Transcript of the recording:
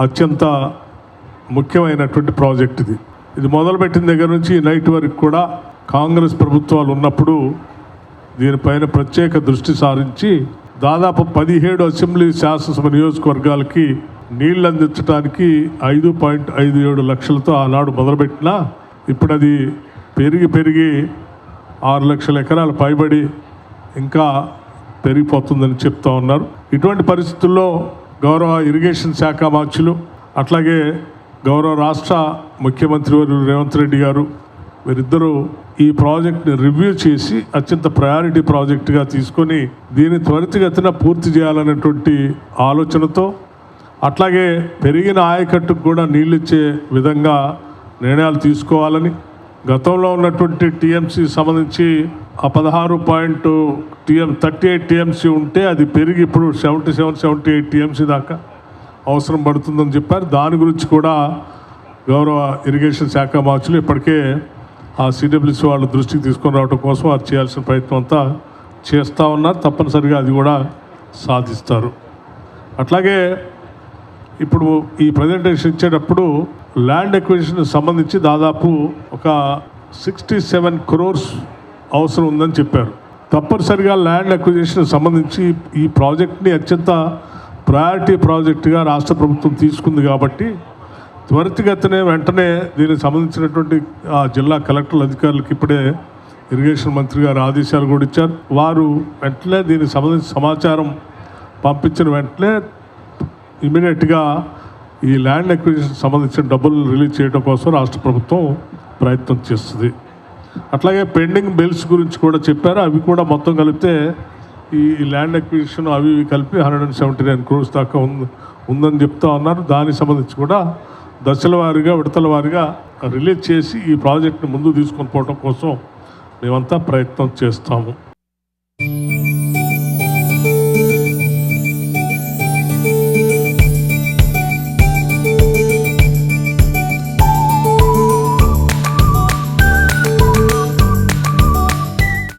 అత్యంత ముఖ్యమైనటువంటి ప్రాజెక్ట్ ఇది. ఇది మొదలుపెట్టిన దగ్గర నుంచి నైట్ వరకు కూడా కాంగ్రెస్ ప్రభుత్వాలు ఉన్నప్పుడు దీనిపైన ప్రత్యేక దృష్టి సారించి దాదాపు పదిహేడు అసెంబ్లీ శాసనసభ నియోజకవర్గాలకి నీళ్ళు అందించడానికి ఐదు పాయింట్ ఐదు ఏడు లక్షలతో ఆనాడు మొదలుపెట్టినా ఇప్పుడు అది పెరిగి పెరిగి ఆరు లక్షల ఎకరాలు పైబడి ఇంకా పెరిగిపోతుందని చెప్తా ఉన్నారు. ఇటువంటి పరిస్థితుల్లో గౌరవ ఇరిగేషన్ శాఖ మంత్రులు అట్లాగే గౌరవ రాష్ట్ర ముఖ్యమంత్రి వారు రేవంత్ రెడ్డి గారు వీరిద్దరూ ఈ ప్రాజెక్ట్ని రివ్యూ చేసి అత్యంత ప్రయారిటీ ప్రాజెక్టుగా తీసుకొని దీన్ని త్వరితగతిన పూర్తి చేయాలనేటువంటి ఆలోచనతో అట్లాగే పెరిగిన ఆయకట్టుకు కూడా నీళ్ళు ఇచ్చే విధంగా నిర్ణయాలు తీసుకోవాలని గతంలో ఉన్నటువంటి టీఎంసీ సంబంధించి ఆ పదహారు point TM thirty eight TMC ఉంటే అది పెరిగి ఇప్పుడు seventy seven seventy eight TMC దాకా అవసరం పడుతుందని చెప్పారు. దాని గురించి కూడా గౌరవ ఇరిగేషన్ శాఖ మార్చులు ఇప్పటికే ఆ సిడబ్ల్యూసీ వాళ్ళు దృష్టికి తీసుకొని రావడం కోసం వారు చేయాల్సిన ప్రయత్నం అంతా చేస్తూ ఉన్నారు. తప్పనిసరిగా అది కూడా సాధిస్తారు. అట్లాగే ఇప్పుడు ఈ ప్రజెంటేషన్ ఇచ్చేటప్పుడు ల్యాండ్ ఎక్విజిషన్ సంబంధించి దాదాపు ఒక సిక్స్టీ సెవెన్ క్రోర్స్ అవసరం ఉందని చెప్పారు. తప్పనిసరిగా ల్యాండ్ అక్విజిషన్ సంబంధించి ఈ ప్రాజెక్ట్ని అత్యంత ప్రయారిటీ ప్రాజెక్టుగా రాష్ట్ర ప్రభుత్వం తీసుకుంది కాబట్టి త్వరితగతినే వెంటనే దీనికి సంబంధించినటువంటి ఆ జిల్లా కలెక్టర్ అధికారులకు ఇప్పుడే ఇరిగేషన్ మంత్రి గారు ఆదేశాలు కూడా ఇచ్చారు. వారు వెంటనే దీనికి సంబంధించిన సమాచారం పంపించిన వెంటనే ఇమీడియట్గా ఈ ల్యాండ్ అక్విజిషన్ సంబంధించిన డబ్బులు రిలీజ్ చేయడం కోసం రాష్ట్ర ప్రభుత్వం ప్రయత్నం చేస్తుంది. అట్లాగే పెండింగ్ బిల్స్ గురించి కూడా చెప్పారు. అవి కూడా మొత్తం కలిపితే ఈ ల్యాండ్ అక్విజిషన్ అవి ఇవి కలిపి hundred and seventy nine crores దాకా ఉంది ఉందని చెప్తా ఉన్నారు. దానికి సంబంధించి కూడా దశల వారీగా విడతల వారీగా రిలీజ్ చేసి ఈ ప్రాజెక్ట్ని ముందు తీసుకొని పోవడం కోసం మేమంతా ప్రయత్నం చేస్తాము.